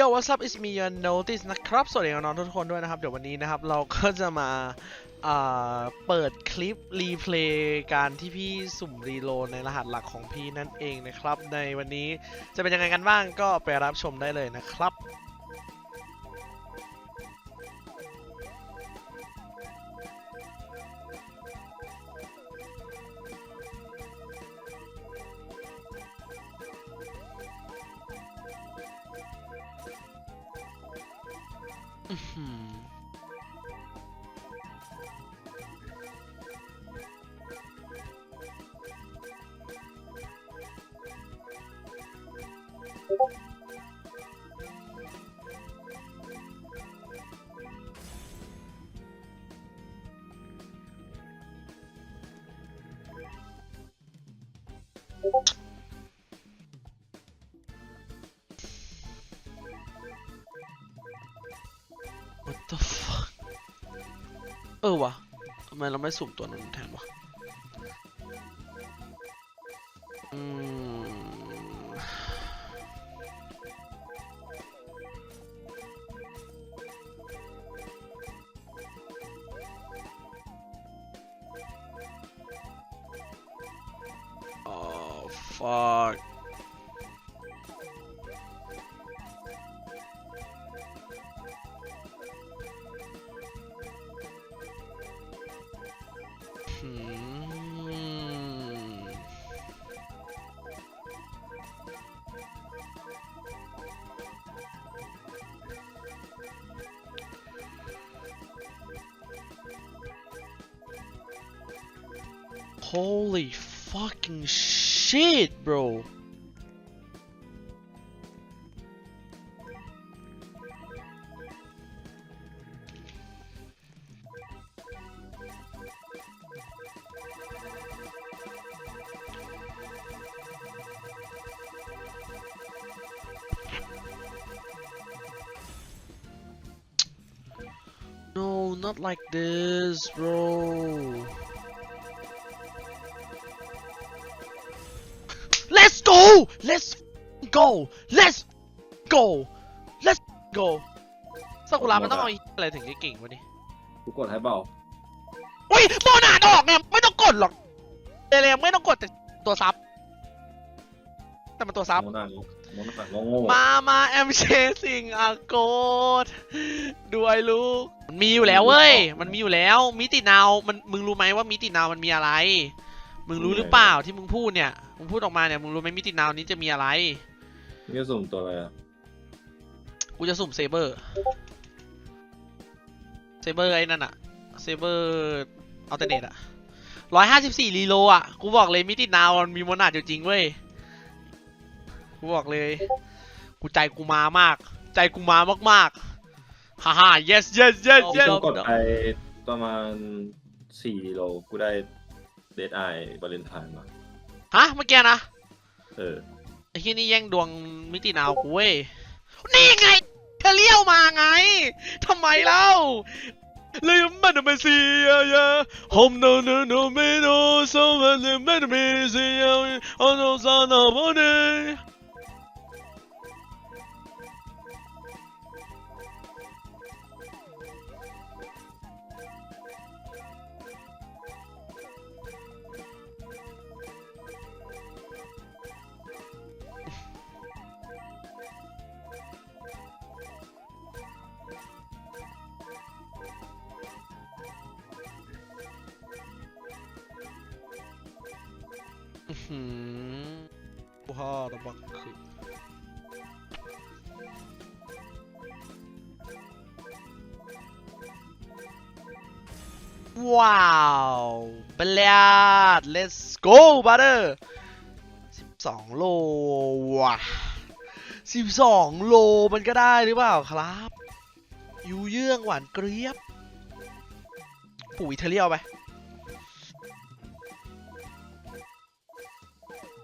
Yo what's up it's me your notice นะครับ สวัสดีน้องทุกคนด้วยนะครับ เดี๋ยววันนี้นะครับ เราก็จะมาอ่าเปิดคลิป รีเพลย์การที่พี่สุ่มรีโหลดในรหัสหลักของพี่นั่นเองนะครับ ในวันนี้จะเป็นยังไงกันบ้างก็ไปรับชมได้เลยนะครับ อื้อ the fuck เออวะทำไมเราไม่สุ่มตัวนั้นแทนวะอืมโอ้ fuck Holy fucking shit, bro. No, not like this, bro. Go! Let's go! Let's go! Let's go! ซากุระมันต้องเอาไอ้อะไรถึงจะเก่งวะนี่กูกดให้เปล่าอุ้ยโมนาดอกเนี่ยไม่ต้องกดหรอกเรยๆไม่ต้องกดแต่ตัวซับ แต่มันตัวซับ โมนาโมนาโง่มามาแอมเชสิงอาโกดดูไอ้ลูก มันมีอยู่แล้วเว้ย มันมีอยู่แล้ว มิตินาว มัน มึงรู้ไหมว่ามิตินาวมันมีอะไร มึงรู้หรือเปล่าที่มึงพูดเนี่ย มึงพูดออกมาเนี่ย มึงรู้ไหมมิตินาวนี้จะมีอะไรนี่สุ่มตัวอะไรอะ กูจะสุ่มเซเบอร์ เซเบอร์ไอ้นั่นอะเซเบอร์อัลเทเนตอะร้อยห้าสิบสี่รีโลอะกูบอกเลยมิตินาวมันมีโมนาดอยู่จริงเว้ย กูบอกเลย กูใจกูมามาก ใจกูมามากๆฮ่าฮ่า yes yes yes กู yes กดไปประมาณสี่โล กูได้ เดดไอวาเลนไทน์มาฮะเมื่อกี้นะเออไอ้ที่นี่แย่งดวงมิตินาวกูเว้ยนี่ไงเธอเลี้ยวมาไงทำไมเล่าเลยมันไม่เสียยา Home no no no me no so man man me see you oh no son of a day อื้อหือพ่อระบักคือว้าวเบลด let's go brother สิบสองโลว่ะสิบสองโลมันก็ได้หรือเปล่าครับยูเยื่องหวานเกรียบ ปุ๋ยเทเรียลไป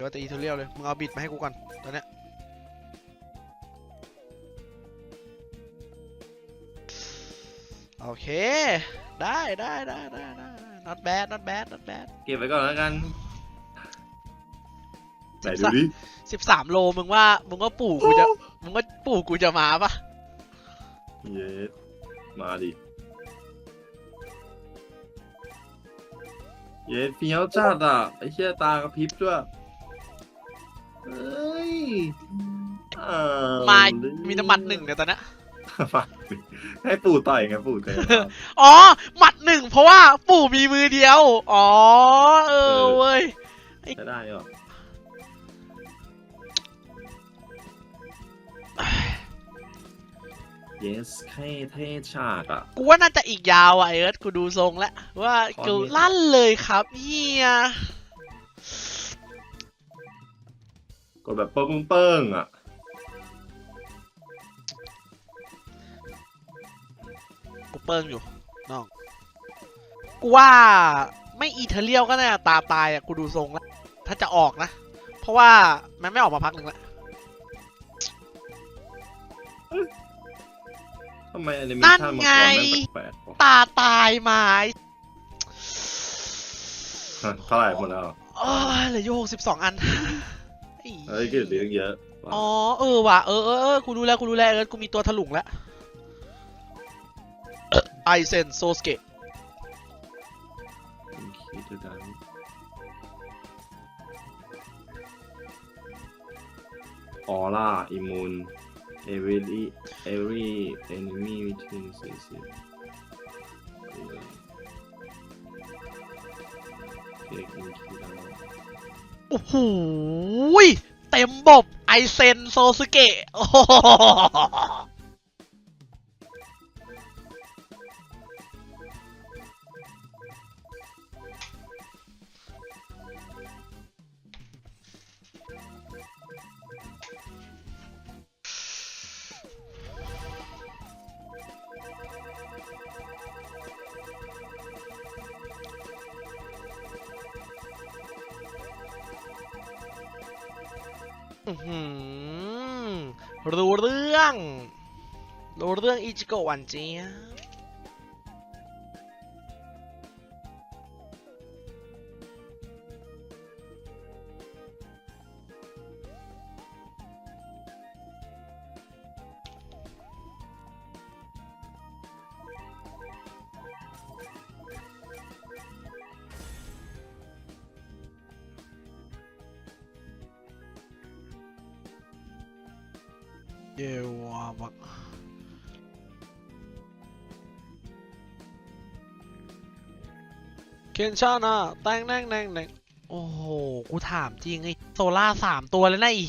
ดี๋ยวตีเทเรียลเลย มึงเอาบิดมาให้กูก่อน ตอนเนี้ยโอเค ได้ได้ได้ได้ได้ not bad not bad not bad เก็บไว้ก่อนแล้วกันไหนสิบดูสามดิสิบสามโลมึงว่า มึงว่าปู่กูจะ มึงว่าปู่กูจะมาปะเยสมาดิ เยสเฟี้ยวจัดอะ ไอ้เชี่ยตากระพริบด้วย เอ้ยอ่มาเลยมีน้ำมันหนึ่งเนี่ยตอนเนี้ยมาให้ปู่ต่อยไงปู่เคยมาอ๋อ หมัดหนึ่งเพราะว่าปู่มีมือเดียว อ๋อ เออเออเว้ยจะได้หรอ yes แค่เท่ฉากอะ กูว่าน่าจะอีกยาวอะเอิร์ธกูดูทรงแล้วว่าขอกูนิดลั่นเลยครับเฮีย ดแบบเปิ้งเปิ้งๆอะกูเปิ้งอยู่น้องกูว่าไม่อีเทเรียลก็น่าจะตาตายอะกูดูทรงแล้วถ้าจะออกนะ เพราะว่ามันไม่ออกมาพักหนึ่งแล้วทำไมแอนิเมนั่นชั่นมันไงแปลกๆวะตาตายไม้ฮะเท่าไหร่หมดแล้วโอ้ยเหลืออยู่หกสิบสองอัน ไอ้เฮ้ยก็เหลือเยอะว่ะอ๋อเออว่ะเออเออเออกูรู้แล้วกูรู้แล้วเออกูมีตัวถลุงแล้วไอเซนโซสเกะคิดดังออร่าอิมูน every every enemy within 40เช็คอินคิดดัง โอ้โหเต็มบบไอเซนโซสเกะ รู้เรื่อง รู้เรื่องอิจิโกะหวันเจียบ เยวาบะเคนชานะแตงแนงแนงแนงโอ้โห กูถามจริงไอ้โซล่าสามตัวแล้วนะอี